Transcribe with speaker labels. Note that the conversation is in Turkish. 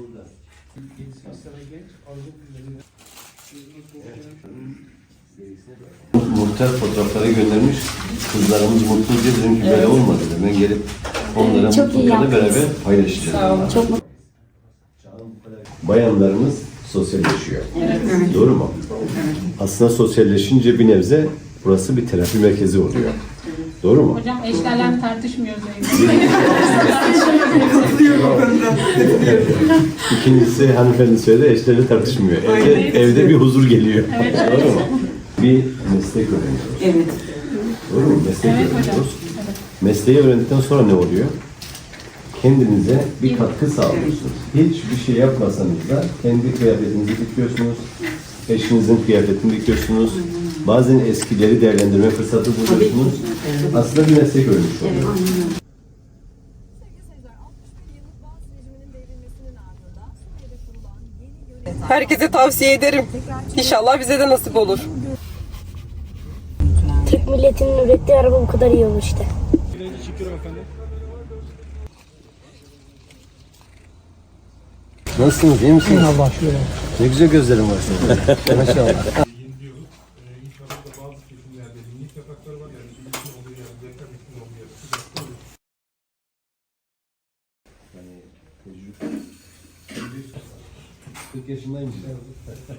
Speaker 1: burada. Muhtar fotoğrafları göndermiş. Kızlarımız mutlu diye dedim ki böyle olmadı dedim. Ben gelip onlara
Speaker 2: Çok iyi
Speaker 1: mutluluklarını
Speaker 2: yaptınız.
Speaker 1: beraber paylaşacağız.
Speaker 2: Çok mutlu.
Speaker 1: Bayanlarımız sosyalleşiyor. Doğru mu? Aslında sosyalleşince bir nebze burası bir terapi merkezi oluyor. Doğru mu?
Speaker 3: Hocam eşlerle tartışmıyoruz.
Speaker 1: İkincisi hanımefendi söyledi eşleri tartışmıyor. Evde, evde bir huzur geliyor. Doğru mu? Bir meslek öğreniyoruz.
Speaker 4: Evet.
Speaker 1: Doğru mu? Meslek
Speaker 3: Evet hocam.
Speaker 1: öğreniyoruz. Mesleği öğrendikten sonra ne oluyor? Kendinize bir katkı sağlıyorsunuz. Hiçbir şey yapmasanız da kendi kıyafetinizi dikiyorsunuz. Eşinizin kıyafetini dikiyorsunuz. Bazen eskileri değerlendirme fırsatı buluyorsunuz. Aslında bir meslek öğrenmiş oluyorsunuz.
Speaker 4: Herkese tavsiye ederim. İnşallah bize de nasip olur.
Speaker 2: Türk milletinin ürettiği araba bu kadar iyi olur işte.
Speaker 1: Nasılsınız? iyi misiniz? Allah Ne güzel gözlerim var senin. Maşallah.
Speaker 5: yeniliyoruz. Ee, inşallah da bazı